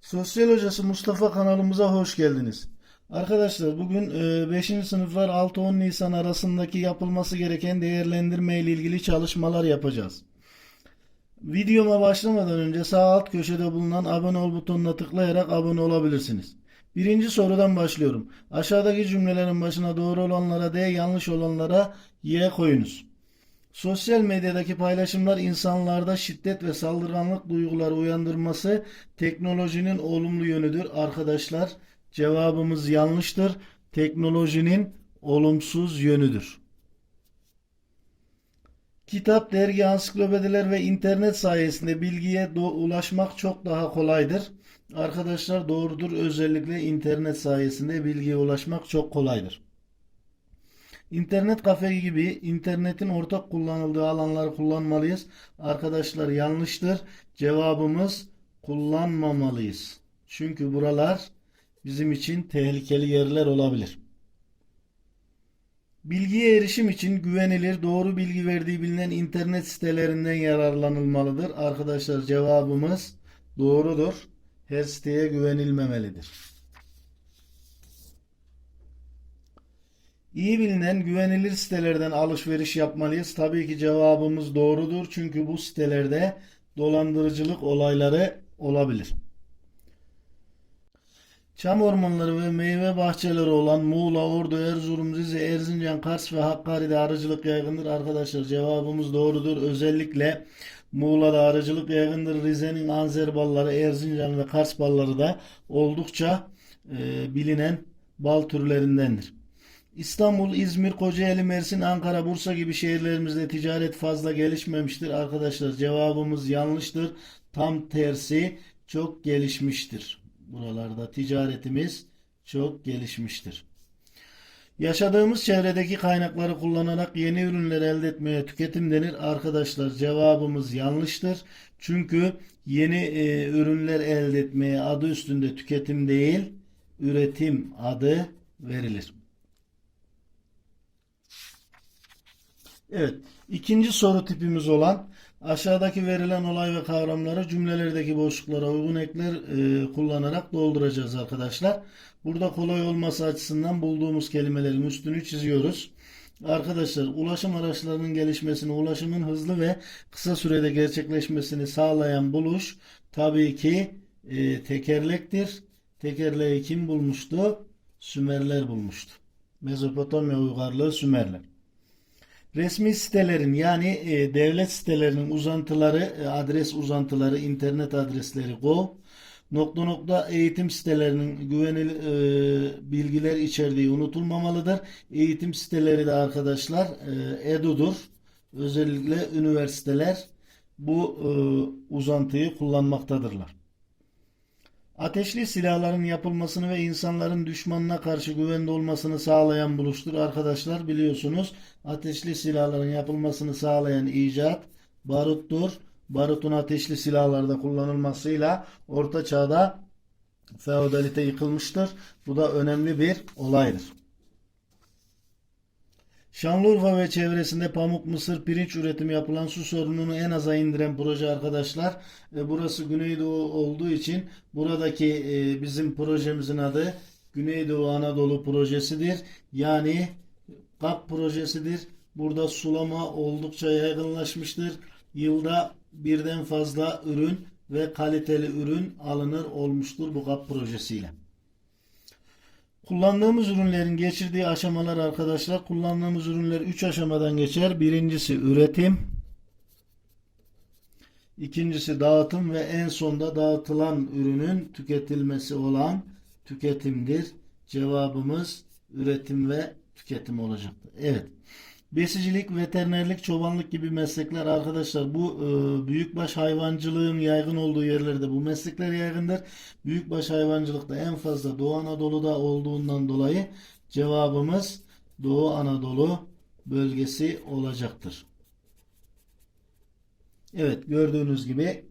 Sosyal Hocası Mustafa kanalımıza hoş geldiniz. Arkadaşlar bugün 5. sınıflar 6-10 Nisan arasındaki yapılması gereken değerlendirme ile ilgili çalışmalar yapacağız. Videoma başlamadan önce sağ alt köşede bulunan abone ol butonuna tıklayarak abone olabilirsiniz. Birinci sorudan başlıyorum. Aşağıdaki cümlelerin başına doğru olanlara D, yanlış olanlara Y koyunuz. Sosyal medyadaki paylaşımlar insanlarda şiddet ve saldırganlık duyguları uyandırması teknolojinin olumlu yönüdür. Arkadaşlar cevabımız yanlıştır. Teknolojinin olumsuz yönüdür. Kitap, dergi, ansiklopediler ve internet sayesinde bilgiye ulaşmak çok daha kolaydır. Arkadaşlar doğrudur. Özellikle internet sayesinde bilgiye ulaşmak çok kolaydır. İnternet kafe gibi internetin ortak kullanıldığı alanları kullanmalıyız. Arkadaşlar yanlıştır. Cevabımız kullanmamalıyız. Çünkü buralar bizim için tehlikeli yerler olabilir. Bilgiye erişim için güvenilir, doğru bilgi verdiği bilinen internet sitelerinden yararlanılmalıdır. Arkadaşlar cevabımız doğrudur. Her siteye güvenilmemelidir. İyi bilinen güvenilir sitelerden alışveriş yapmalıyız. Tabii ki cevabımız doğrudur. Çünkü bu sitelerde dolandırıcılık olayları olabilir. Çam ormanları ve meyve bahçeleri olan Muğla, Ordu, Erzurum, Rize, Erzincan, Kars ve Hakkari'de arıcılık yaygındır. Arkadaşlar cevabımız doğrudur. Özellikle Muğla'da arıcılık yaygındır. Rize'nin Anzer balları, Erzincan ve Kars balları da oldukça e, bilinen bal türlerindendir. İstanbul, İzmir, Kocaeli, Mersin, Ankara, Bursa gibi şehirlerimizde ticaret fazla gelişmemiştir. Arkadaşlar cevabımız yanlıştır. Tam tersi çok gelişmiştir. Buralarda ticaretimiz çok gelişmiştir. Yaşadığımız çevredeki kaynakları kullanarak yeni ürünler elde etmeye tüketim denir. Arkadaşlar cevabımız yanlıştır. Çünkü yeni e, ürünler elde etmeye adı üstünde tüketim değil, üretim adı verilir. Evet, ikinci soru tipimiz olan aşağıdaki verilen olay ve kavramları cümlelerdeki boşluklara uygun ekler e, kullanarak dolduracağız arkadaşlar. Burada kolay olması açısından bulduğumuz kelimelerin üstünü çiziyoruz. Arkadaşlar ulaşım araçlarının gelişmesini, ulaşımın hızlı ve kısa sürede gerçekleşmesini sağlayan buluş tabii ki e, tekerlektir. Tekerleği kim bulmuştu? Sümerler bulmuştu. Mezopotamya uygarlığı Sümerler. Resmi sitelerin yani e, devlet sitelerinin uzantıları, e, adres uzantıları, internet adresleri gov, nokta nokta eğitim sitelerinin güvenilir e, bilgiler içerdiği unutulmamalıdır. Eğitim siteleri de arkadaşlar e, EDU'dur. Özellikle üniversiteler bu e, uzantıyı kullanmaktadırlar. Ateşli silahların yapılmasını ve insanların düşmanına karşı güvende olmasını sağlayan buluştur. Arkadaşlar biliyorsunuz ateşli silahların yapılmasını sağlayan icat baruttur. Barutun ateşli silahlarda kullanılmasıyla Orta Çağ'da feodalite yıkılmıştır. Bu da önemli bir olaydır. Şanlıurfa ve çevresinde pamuk, mısır, pirinç üretimi yapılan su sorununu en aza indiren proje arkadaşlar. E, burası Güneydoğu olduğu için buradaki e, bizim projemizin adı Güneydoğu Anadolu projesidir. Yani KAP projesidir. Burada sulama oldukça yaygınlaşmıştır. Yılda birden fazla ürün ve kaliteli ürün alınır olmuştur bu KAP projesiyle. Kullandığımız ürünlerin geçirdiği aşamalar arkadaşlar kullandığımız ürünler 3 aşamadan geçer. Birincisi üretim, ikincisi dağıtım ve en sonda dağıtılan ürünün tüketilmesi olan tüketimdir. Cevabımız üretim ve tüketim olacaktır. Evet. Besicilik, veterinerlik, çobanlık gibi meslekler arkadaşlar bu e, büyükbaş hayvancılığın yaygın olduğu yerlerde bu meslekler yaygındır. Büyükbaş hayvancılıkta en fazla Doğu Anadolu'da olduğundan dolayı cevabımız Doğu Anadolu bölgesi olacaktır. Evet gördüğünüz gibi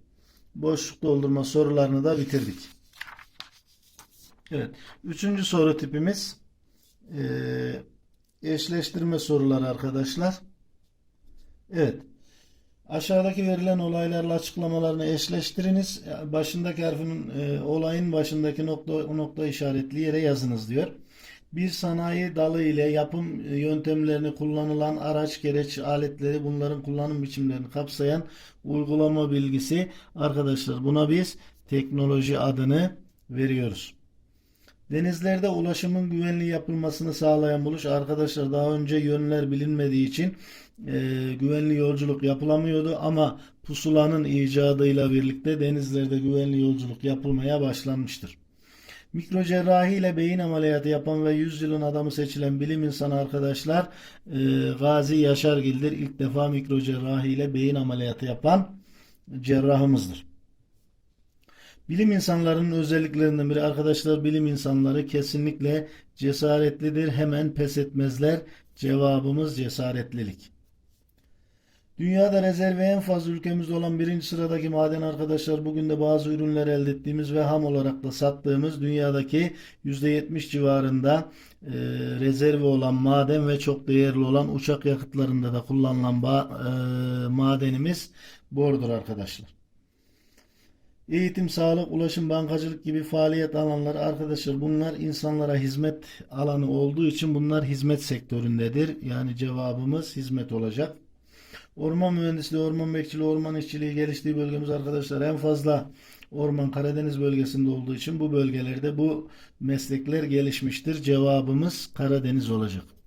boşluk doldurma sorularını da bitirdik. Evet. Üçüncü soru tipimiz eee eşleştirme soruları arkadaşlar. Evet. Aşağıdaki verilen olaylarla açıklamalarını eşleştiriniz. Başındaki harfin e, olayın başındaki nokta nokta işaretli yere yazınız diyor. Bir sanayi dalı ile yapım e, yöntemlerini kullanılan araç, gereç aletleri bunların kullanım biçimlerini kapsayan uygulama bilgisi arkadaşlar buna biz teknoloji adını veriyoruz. Denizlerde ulaşımın güvenli yapılmasını sağlayan buluş arkadaşlar daha önce yönler bilinmediği için e, güvenli yolculuk yapılamıyordu ama pusulanın icadıyla birlikte denizlerde güvenli yolculuk yapılmaya başlanmıştır. Mikrocerrahi ile beyin ameliyatı yapan ve 100 yılın adamı seçilen bilim insanı arkadaşlar e, Gazi Yaşargil'dir. İlk defa mikrocerrahi ile beyin ameliyatı yapan cerrahımızdır. Bilim insanlarının özelliklerinden biri arkadaşlar bilim insanları kesinlikle cesaretlidir. Hemen pes etmezler. Cevabımız cesaretlilik. Dünyada rezervi en fazla ülkemizde olan birinci sıradaki maden arkadaşlar bugün de bazı ürünler elde ettiğimiz ve ham olarak da sattığımız dünyadaki %70 civarında e, rezervi olan maden ve çok değerli olan uçak yakıtlarında da kullanılan ba- e, madenimiz bordur arkadaşlar. Eğitim, sağlık, ulaşım, bankacılık gibi faaliyet alanları arkadaşlar bunlar insanlara hizmet alanı olduğu için bunlar hizmet sektöründedir. Yani cevabımız hizmet olacak. Orman mühendisliği, orman bekçiliği, orman işçiliği geliştiği bölgemiz arkadaşlar en fazla orman Karadeniz bölgesinde olduğu için bu bölgelerde bu meslekler gelişmiştir. Cevabımız Karadeniz olacak.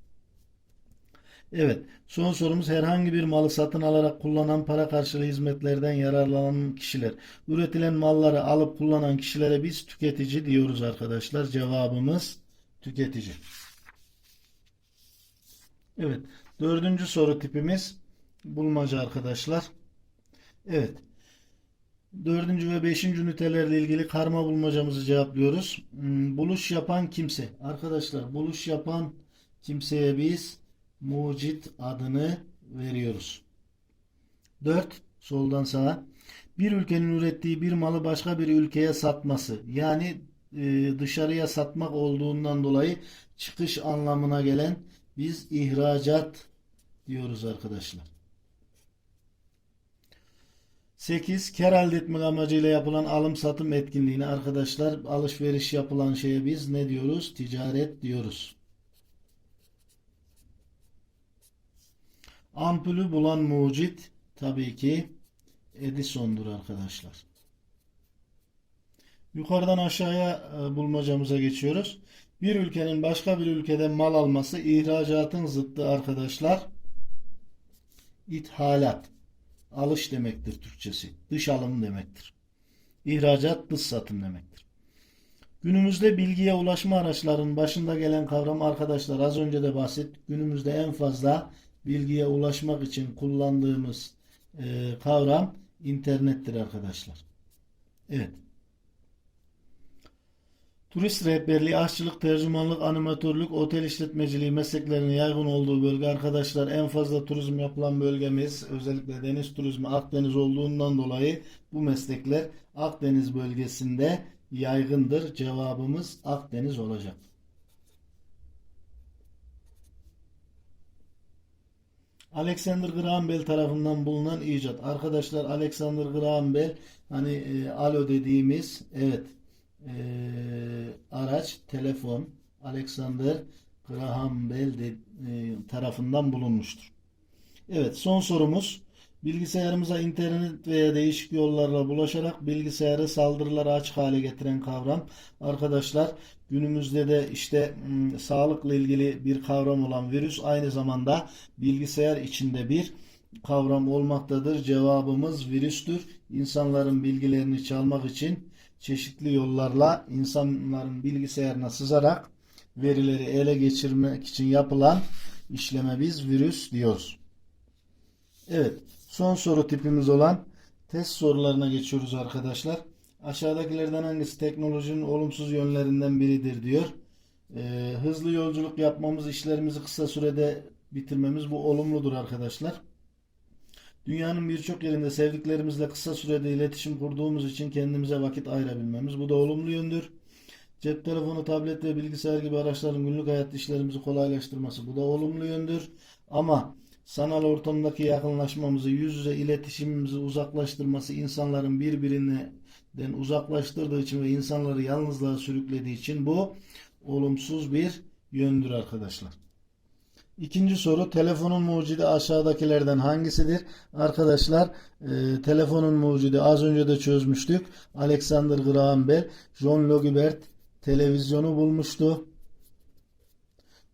Evet, son sorumuz herhangi bir malı satın alarak kullanan para karşılığı hizmetlerden yararlanan kişiler. Üretilen malları alıp kullanan kişilere biz tüketici diyoruz arkadaşlar. Cevabımız tüketici. Evet, dördüncü soru tipimiz bulmaca arkadaşlar. Evet. Dördüncü ve beşinci ünitelerle ilgili karma bulmacamızı cevaplıyoruz. Hmm, Buluş yapan kimse. Arkadaşlar buluş yapan kimseye biz mucit adını veriyoruz. 4. Soldan sağa. Bir ülkenin ürettiği bir malı başka bir ülkeye satması. Yani e, dışarıya satmak olduğundan dolayı çıkış anlamına gelen biz ihracat diyoruz arkadaşlar. 8. Kar elde etmek amacıyla yapılan alım satım etkinliğine arkadaşlar alışveriş yapılan şeye biz ne diyoruz? Ticaret diyoruz. Ampulü bulan mucit tabii ki Edison'dur arkadaşlar. Yukarıdan aşağıya e, bulmacamıza geçiyoruz. Bir ülkenin başka bir ülkeden mal alması ihracatın zıttı arkadaşlar. İthalat. Alış demektir Türkçesi. Dış alım demektir. İhracat dış satım demektir. Günümüzde bilgiye ulaşma araçlarının başında gelen kavram arkadaşlar az önce de bahsettik. Günümüzde en fazla bilgiye ulaşmak için kullandığımız e, kavram internettir arkadaşlar. Evet. Turist rehberliği, aşçılık, tercümanlık, animatörlük, otel işletmeciliği mesleklerinin yaygın olduğu bölge arkadaşlar en fazla turizm yapılan bölgemiz özellikle deniz turizmi Akdeniz olduğundan dolayı bu meslekler Akdeniz bölgesinde yaygındır. Cevabımız Akdeniz olacak. Alexander Graham Bell tarafından bulunan icat. Arkadaşlar Alexander Graham Bell hani e, alo dediğimiz evet e, araç telefon Alexander Graham Bell de, e, tarafından bulunmuştur. Evet son sorumuz bilgisayarımıza internet veya değişik yollarla bulaşarak bilgisayarı saldırılara açık hale getiren kavram. Arkadaşlar günümüzde de işte m, sağlıkla ilgili bir kavram olan virüs aynı zamanda bilgisayar içinde bir kavram olmaktadır. Cevabımız virüstür. İnsanların bilgilerini çalmak için çeşitli yollarla insanların bilgisayarına sızarak verileri ele geçirmek için yapılan işleme biz virüs diyoruz. Evet, son soru tipimiz olan test sorularına geçiyoruz arkadaşlar. Aşağıdakilerden hangisi teknolojinin olumsuz yönlerinden biridir diyor. Ee, hızlı yolculuk yapmamız, işlerimizi kısa sürede bitirmemiz bu olumludur arkadaşlar. Dünyanın birçok yerinde sevdiklerimizle kısa sürede iletişim kurduğumuz için kendimize vakit ayırabilmemiz bu da olumlu yöndür. Cep telefonu, tablet ve bilgisayar gibi araçların günlük hayat işlerimizi kolaylaştırması bu da olumlu yöndür. Ama sanal ortamdaki yakınlaşmamızı, yüz yüze iletişimimizi uzaklaştırması insanların birbirinden uzaklaştırdığı için ve insanları yalnızlığa sürüklediği için bu olumsuz bir yöndür arkadaşlar. İkinci soru telefonun mucidi aşağıdakilerden hangisidir? Arkadaşlar e, telefonun mucidi az önce de çözmüştük. Alexander Graham Bell, John Logibert televizyonu bulmuştu.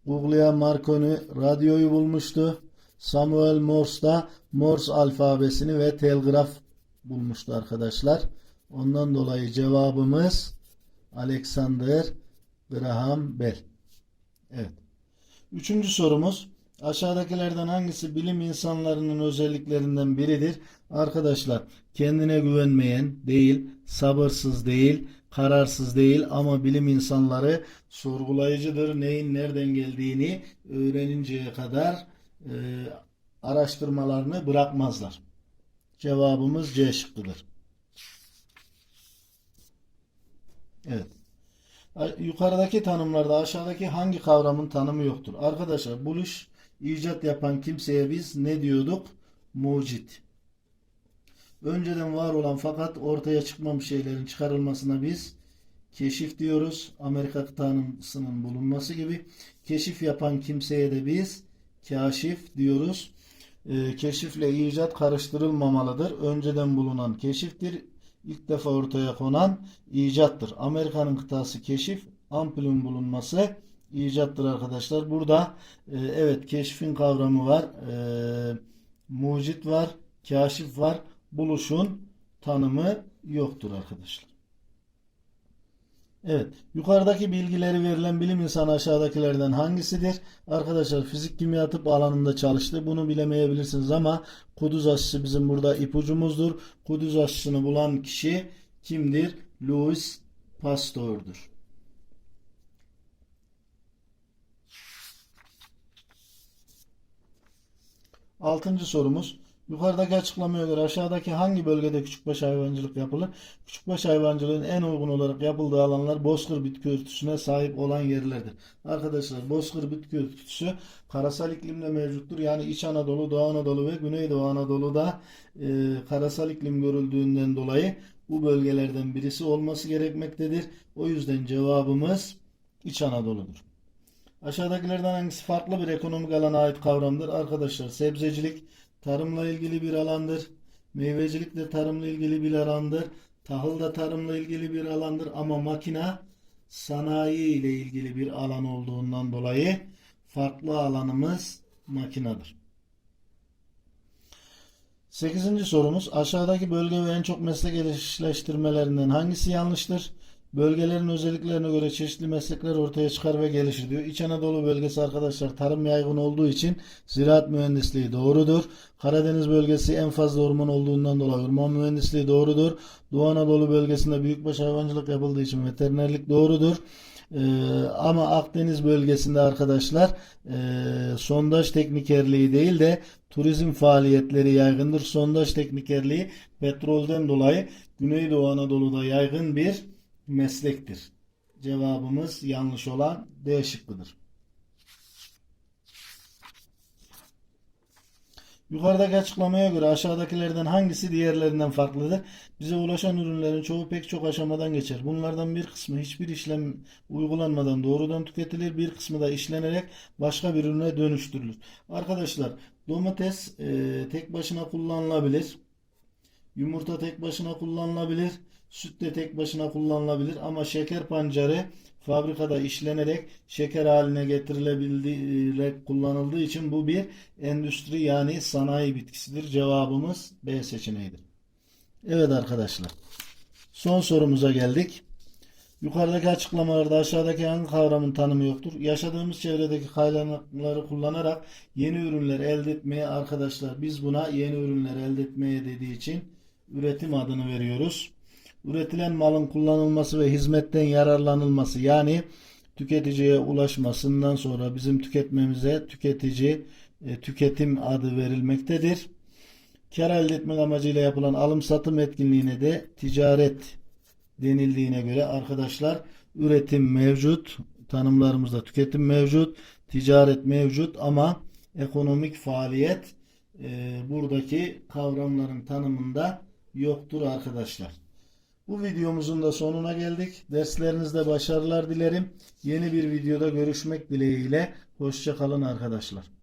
Guglielmo Marconi radyoyu bulmuştu. Samuel Morse da Morse alfabesini ve telgraf bulmuştu arkadaşlar. Ondan dolayı cevabımız Alexander Graham Bell. Evet. Üçüncü sorumuz aşağıdakilerden hangisi bilim insanlarının özelliklerinden biridir? Arkadaşlar kendine güvenmeyen değil, sabırsız değil, kararsız değil ama bilim insanları sorgulayıcıdır. Neyin nereden geldiğini öğreninceye kadar e, araştırmalarını bırakmazlar. Cevabımız C şıkkıdır. Evet. Yukarıdaki tanımlarda aşağıdaki hangi kavramın tanımı yoktur? Arkadaşlar buluş, icat yapan kimseye biz ne diyorduk? Mucit. Önceden var olan fakat ortaya çıkmamış şeylerin çıkarılmasına biz keşif diyoruz. Amerika tanımsının bulunması gibi. Keşif yapan kimseye de biz kaşif diyoruz. Ee, keşifle icat karıştırılmamalıdır. Önceden bulunan keşiftir ilk defa ortaya konan icattır. Amerika'nın kıtası keşif, ampulün bulunması icattır arkadaşlar. Burada e, evet keşfin kavramı var. E, mucit var, kaşif var. Buluşun tanımı yoktur arkadaşlar. Evet. Yukarıdaki bilgileri verilen bilim insanı aşağıdakilerden hangisidir? Arkadaşlar fizik kimya tıp alanında çalıştı. Bunu bilemeyebilirsiniz ama kuduz aşısı bizim burada ipucumuzdur. Kuduz aşısını bulan kişi kimdir? Louis Pasteur'dur. Altıncı sorumuz. Yukarıdaki açıklamaya göre aşağıdaki hangi bölgede küçükbaş hayvancılık yapılır? Küçükbaş hayvancılığın en uygun olarak yapıldığı alanlar bozkır bitki örtüsüne sahip olan yerlerdir. Arkadaşlar bozkır bitki örtüsü karasal iklimde mevcuttur. Yani İç Anadolu, Doğu Anadolu ve Güneydoğu Anadolu'da e, karasal iklim görüldüğünden dolayı bu bölgelerden birisi olması gerekmektedir. O yüzden cevabımız İç Anadolu'dur. Aşağıdakilerden hangisi farklı bir ekonomik alana ait kavramdır? Arkadaşlar sebzecilik, tarımla ilgili bir alandır. Meyvecilik de tarımla ilgili bir alandır. Tahıl da tarımla ilgili bir alandır ama makina sanayi ile ilgili bir alan olduğundan dolayı farklı alanımız makinadır. Sekizinci sorumuz aşağıdaki bölge ve en çok meslek eşleştirmelerinden hangisi yanlıştır? Bölgelerin özelliklerine göre çeşitli meslekler ortaya çıkar ve gelişir diyor. İç Anadolu bölgesi arkadaşlar tarım yaygın olduğu için ziraat mühendisliği doğrudur. Karadeniz bölgesi en fazla orman olduğundan dolayı orman mühendisliği doğrudur. Doğu Anadolu bölgesinde büyükbaş hayvancılık yapıldığı için veterinerlik doğrudur. Ee, ama Akdeniz bölgesinde arkadaşlar e, sondaj teknikerliği değil de turizm faaliyetleri yaygındır. Sondaj teknikerliği petrolden dolayı Güneydoğu Anadolu'da yaygın bir meslektir. Cevabımız yanlış olan D şıkkıdır. Yukarıdaki açıklamaya göre aşağıdakilerden hangisi diğerlerinden farklıdır? Bize ulaşan ürünlerin çoğu pek çok aşamadan geçer. Bunlardan bir kısmı hiçbir işlem uygulanmadan doğrudan tüketilir. Bir kısmı da işlenerek başka bir ürüne dönüştürülür. Arkadaşlar domates e, tek başına kullanılabilir. Yumurta tek başına kullanılabilir. Süt de tek başına kullanılabilir ama şeker pancarı fabrikada işlenerek şeker haline getirilebildiği kullanıldığı için bu bir endüstri yani sanayi bitkisidir. Cevabımız B seçeneğidir. Evet arkadaşlar. Son sorumuza geldik. Yukarıdaki açıklamalarda aşağıdaki hangi kavramın tanımı yoktur? Yaşadığımız çevredeki kaynakları kullanarak yeni ürünler elde etmeye arkadaşlar biz buna yeni ürünler elde etmeye dediği için üretim adını veriyoruz üretilen malın kullanılması ve hizmetten yararlanılması yani tüketiciye ulaşmasından sonra bizim tüketmemize tüketici e, tüketim adı verilmektedir. Kar elde etmek amacıyla yapılan alım satım etkinliğine de ticaret denildiğine göre arkadaşlar üretim mevcut, tanımlarımızda tüketim mevcut, ticaret mevcut ama ekonomik faaliyet e, buradaki kavramların tanımında yoktur arkadaşlar. Bu videomuzun da sonuna geldik. Derslerinizde başarılar dilerim. Yeni bir videoda görüşmek dileğiyle. Hoşça kalın arkadaşlar.